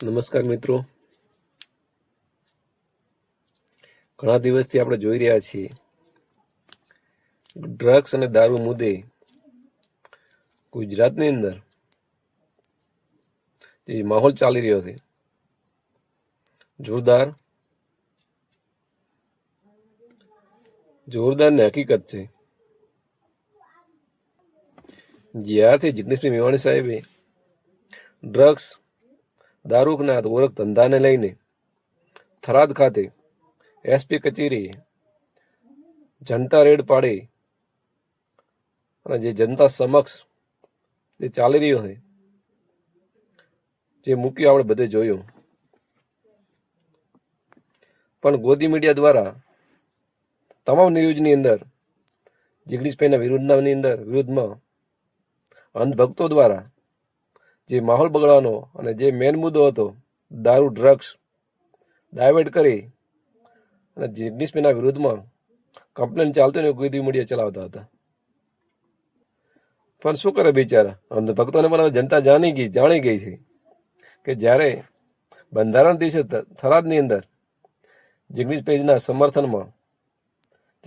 નમસ્કાર મિત્રો. ઘણા દિવસથી આપણે જોઈ રહ્યા છીએ. ડ્રગ્સ અને દારૂ મુદ્દે ગુજરાતની અંદર જે માહોલ ચાલી રહ્યો છે. જોરદાર જોરદાર ને હકીકત છે. જ્યારથી જિગ્નેશભાઈ મેવાણી સાહેબે ડ્રગ્સ દારૂના ઓળખ ધંધાને લઈને થરાદ ખાતે એસપી કચેરીએ જનતા રેડ પાડી અને જે જનતા સમક્ષ જે ચાલી રહ્યો છે, જે મૂક્યું આપણે બધે જોયું. પણ ગોદી મીડિયા દ્વારા તમામ ન્યૂઝની અંદર, જિગ્નેશભાઈના વિરુદ્ધના અંદર વિરુદ્ધમાં અંધભક્તો દ્વારા જે માહોલ બગડવાનો અને જે મેન મુદ્દો હતો, દારૂ ડ્રગ્સ ડાયવર્ટ કરી અને જિગ્નેશભાઈના વિરુદ્ધમાં કમ્પ્લેન ચાલતો ને ગોદી મીડિયા ચલાવતા હતા. પણ શું કરે બિચારા? અંધભક્તોને પણ હવે જનતા જાણી ગઈ જાણી ગઈ છે કે જ્યારે બંધારણ દિવસે થરાદની અંદર જિગ્નેશભાઈના સમર્થનમાં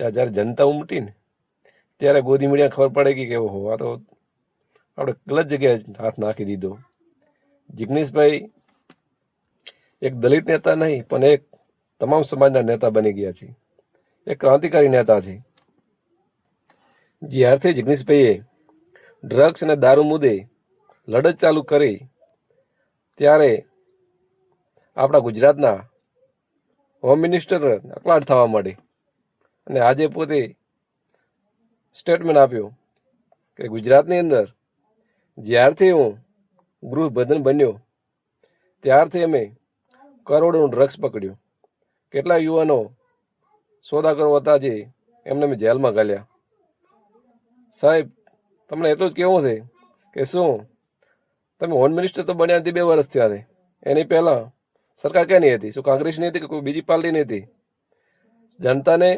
ત્યાં જ્યારે જનતા ઉમટીને ત્યારે ગોદી મીડિયા ખબર પડે કે ઓહો આ તો આપણે ગલત જગ્યાએ હાથ નાખી દીધો. જિગ્નેશભાઈ એક દલિત નેતા નહીં, પણ એક તમામ સમાજના નેતા બની ગયા છે. એક ક્રાંતિકારી નેતા છે. જ્યારથી જિગ્નેશભાઈએ ડ્રગ્સ અને દારૂ મુદ્દે લડત ચાલુ કરી, ત્યારે આપણા ગુજરાતના હોમ મિનિસ્ટર અકળાટ થવા માંડી. અને આજે પોતે સ્ટેટમેન્ટ આપ્યું કે ગુજરાતની અંદર જ્યારથી હું ગૃહ બંધન બન્યો, ત્યારથી અમે કરોડોનું ડ્રગ્સ પકડ્યું. કેટલા યુવાનો સોદાગરો હતા જે એમને મેં જેલમાં ગાલ્યા. સાહેબ, તમને એટલું જ કહેવું છે કે શું? તમે હોમ મિનિસ્ટર તો બન્યા નથી બે વર્ષ થયા છે. એની પહેલાં સરકાર ક્યાંની હતી? શું કોંગ્રેસની હતી કે કોઈ બીજી પાર્ટીની હતી? જનતાને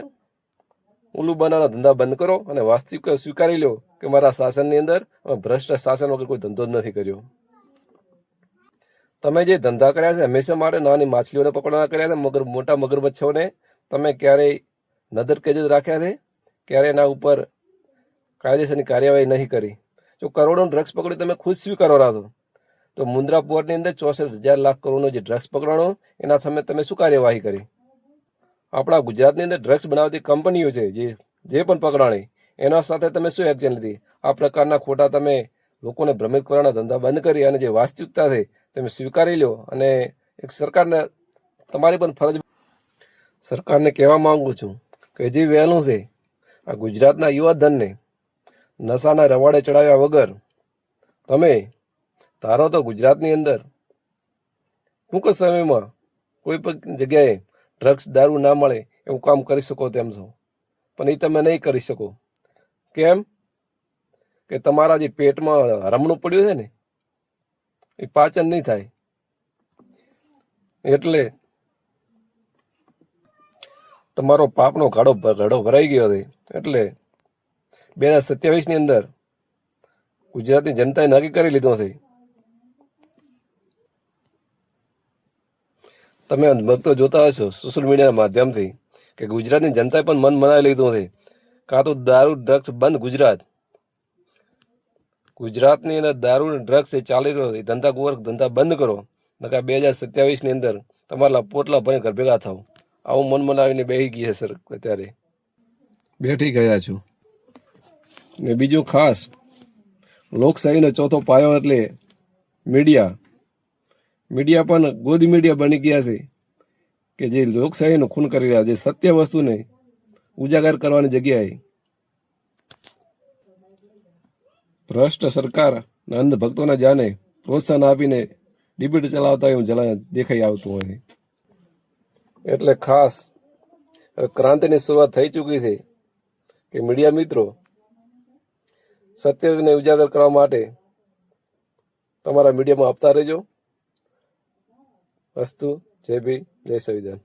ઉલ્લુ બનાવવાના ધંધા બંધ કરો અને વાસ્તવિક સ્વીકારી લો કે મારા શાસનની અંદર ભ્રષ્ટ શાસન વગર કોઈ ધંધો જ નથી કર્યો. તમે જે ધંધા કર્યા છે, હંમેશા માટે નાની માછલીઓને પકડવાના કર્યા છે, મગર, મોટા મગરમચ્છોને તમે ક્યારેય નજર કેદ રાખ્યા છે? ક્યારેય એના ઉપર કાયદેસરની કાર્યવાહી નહીં કરી. જો કરોડો ડ્રગ્સ પકડી તમે ખુદ સ્વીકારો રાખો તો મુન્દ્રા પોર્ટની અંદર ચોસઠ હજાર લાખ કરોડનો જે ડ્રગ્સ પકડવાનો, એના સામે તમે શું કાર્યવાહી કરી? આપણા ગુજરાતની અંદર ડ્રગ્સ બનાવતી કંપનીઓ છે, જે જે પણ પકડાણી, એના સાથે તમે શું એક્શન લીધી? આ પ્રકારના ખોટા તમે લોકોને ભ્રમિત કરવાના ધંધા બંધ કરી અને જે વાસ્તવિકતા છે, તમે સ્વીકારી લો અને એક સરકારને, તમારી પણ ફરજ સરકારને કહેવા માગું છું કે જે વહેલું છે, આ ગુજરાતના યુવા ધનને નશાના રવાડે ચડાવ્યા વગર તમે, ધારો તો ગુજરાતની અંદર ટૂંક સમયમાં કોઈ પણ જગ્યાએ ડ્રગ્સ દારૂ ના મળે, એવું કામ કરી શકો તેમ છો. પણ એ તમે નહીં કરી શકો. કેમ? કે તમારા જે પેટમાં રમણું પડ્યું છે ને, એ પાચન નહીં થાય. એટલે તમારો પાપનો ઘાડો ઘડો ભરાઈ ગયો છે. એટલે બે હજાર સત્યાવીસની અંદર ગુજરાતની જનતાએ નક્કી કરી લીધો છે. તમે ભક્તો જોતા હશો સોશિયલ મીડિયાના માધ્યમથી, કે ગુજરાતની જનતાએ પણ મન મનાવી લીધું છે કાં તો દારૂ ડ્રગ્સ બંધ ગુજરાત. ગુજરાતની અંદર દારૂ ડ્રગ્સ એ ચાલી રહ્યો છે. ધંધા ગોરખ ધંધા બંધ કરો. નકા બે હજાર સત્યાવીસની અંદર તમારા પોટલા ભરીને ઘર ભેગા થાવ આવું મન મનાવીને બેસી છે સર અત્યારે. બેઠી ગયા છું. ને બીજું ખાસ, લોકશાહીનો ચોથો પાયો એટલે મીડિયા મીડિયા પણ ગોદી મીડિયા બની ગયા છે કે જે લોકશાહીનું ખૂન કરી રહ્યા છે, સત્ય વસ્તુને ઉજાગર કરવાની જગ્યાએ. ભ્રષ્ટ સરકાર અને ભક્તોના જાને પ્રોત્સાહન આપીને ડિબેટ ચલાવતા એવું જલા દેખાઈ આવતું હોય. એટલે ખાસ ક્રાંતિની શરૂઆત થઈ ચૂકી છે કે મીડિયા મિત્રો સત્યને ઉજાગર કરવા માટે તમારા મીડિયામાં આપતા રહેજો. અસ્તુ જય ભી જય સંવિધાન.